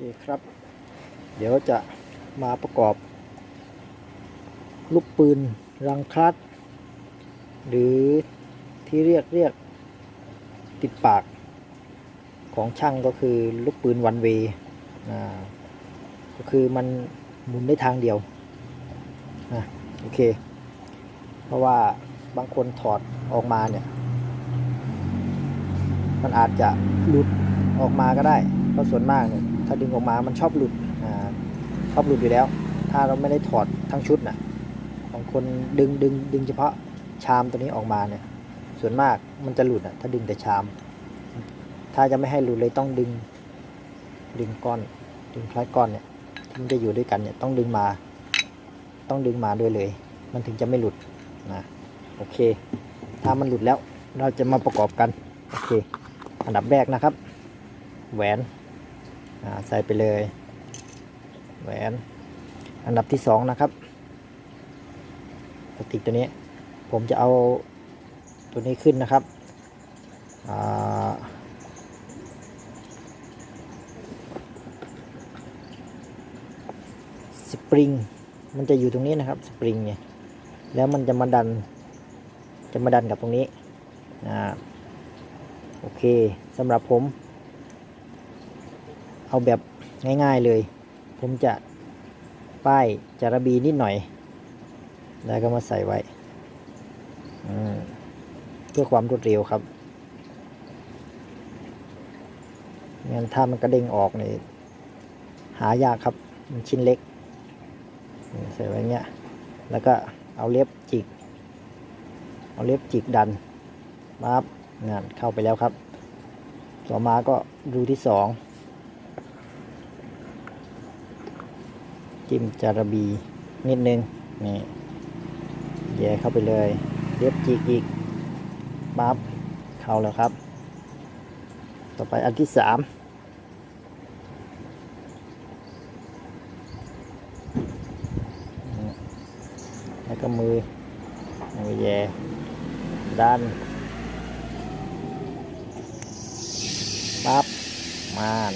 เคครับ เดี๋ยวจะมาประกอบ ลูกปืนรังคลัด หรือที่เรียกเรียกติดปากของช่างก็คือลูกปืนวันเวก็คือมันหมุนได้ทางเดียวนะโอเค เพราะว่าบางคนถอดออกมาเนี่ย มันอาจจะหลุดออกมาก็ได้ เพราะส่วนมากเนี่ย ถ้าดึงออกมามันชอบหลุดอ่าชอบหลุดอยู่แล้ว ถ้าเราไม่ได้ถอดทั้งชุดนะบางคนดึงดึงดึงเฉพาะชามตัวนี้ออกมาเนี่ย ส่วนมากมันจะหลุดอะถ้าดึงแต่ชาม ถ้าจะไม่ให้หลุดเลยต้องดึง ดึงก้อน ดึงคล้ายก้อนเนี่ยที่มันจะอยู่ด้วยกันเนี่ยต้องดึงมา ต้องดึงมาด้วยเลย มันถึงจะไม่หลุดนะโอเค ถ้ามันหลุดแล้วเราจะมาประกอบกัน โอเค อันดับแรกนะครับ แหวน ใส่ไปเลยแหวนอันดับที่สองนะครับติกตัวนี้ผมจะเอาตัวนี้ขึ้นนะครับสปริงมันจะอยู่ตรงนี้นะครับสปริงเนี่ยแล้วมันจะมาดันจะมาดันกับตรงนี้อ่าโอเคสำหรับผม เอาแบบง่ายๆเลย ผมจะป้ายจารบีนิดหน่อย แล้วก็มาใส่ไว้ เพื่อความรวดเร็วครับงั้นถ้ามันกระเด้งออกนี่หายากครับ มันชิ้นเล็ก ใส่ไว้เงี้ย แล้วก็เอาเล็บจิก เอาเล็บจิกดันปั๊บงานเข้าไปแล้วครับ ต่อมาก็รูที่สอง จิ้มจาระบีนิดนึงนี่แย่เข้าไปเลยเล็บจีกอีกปั๊บเข้าแล้วครับ ต่อไปอันที่สามแล้วก็มือมือแย่ด้านปั๊บมาน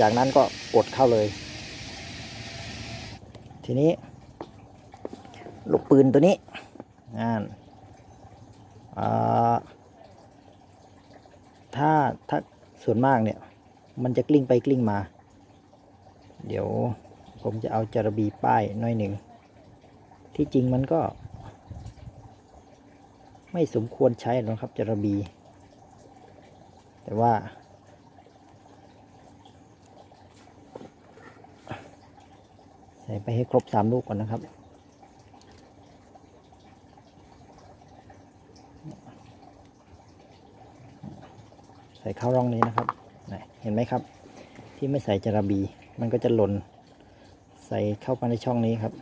จากนั้นก็กดเข้าเลย ทีนี้ ลูกปืนตัวนี้งานอ่าถ้าถ้าส่วนมากเนี่ย มันจะกลิ้งไปกลิ้งมา เดี๋ยวผมจะเอาจารบีป้ายน้อยหนึ่ง ที่จริงมันก็ ไม่สมควรใช้หรอกครับจารบี แต่ว่า ส่ไปให้ครบสามลูกก่อนนะครับใส่เข้าร่องนี้นะครับ เห็นไหมครับ ที่ไม่ใส่จาระบี มันก็จะหล่น ใส่เข้ามาในช่องนี้ครับ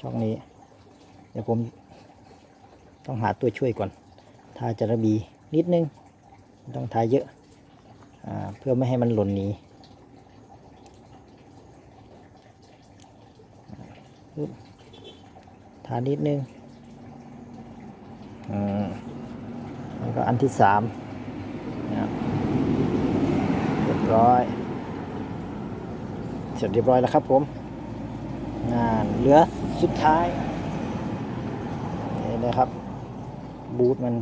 ช่องนี้ เดี๋ยวผมต้องหาตัวช่วยก่อน ทาจาระบีนิดนึง ต้องทาเยอะอเพื่อไม่ให้มันหล่นหนีทานิดนึงอแล้วก็อันที่สามนะครับเรียบร้อย เสร็จเรียบร้อยแล้วครับผมงานเหลือสุดท้ายนี่นะครับ บูทมัน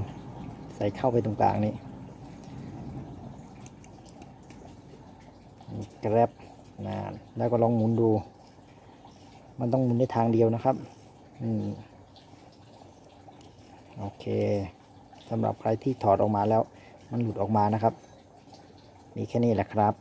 ใส่เข้าไปตรงกลางนี้ แกร็บนะแล้วก็ลองหมุนดู มันต้องหมุนในทางเดียวนะครับอืมโอเคสำหรับใครที่ถอดออกมาแล้ว มันหลุดออกมานะครับ มีแค่นี้แหละครับ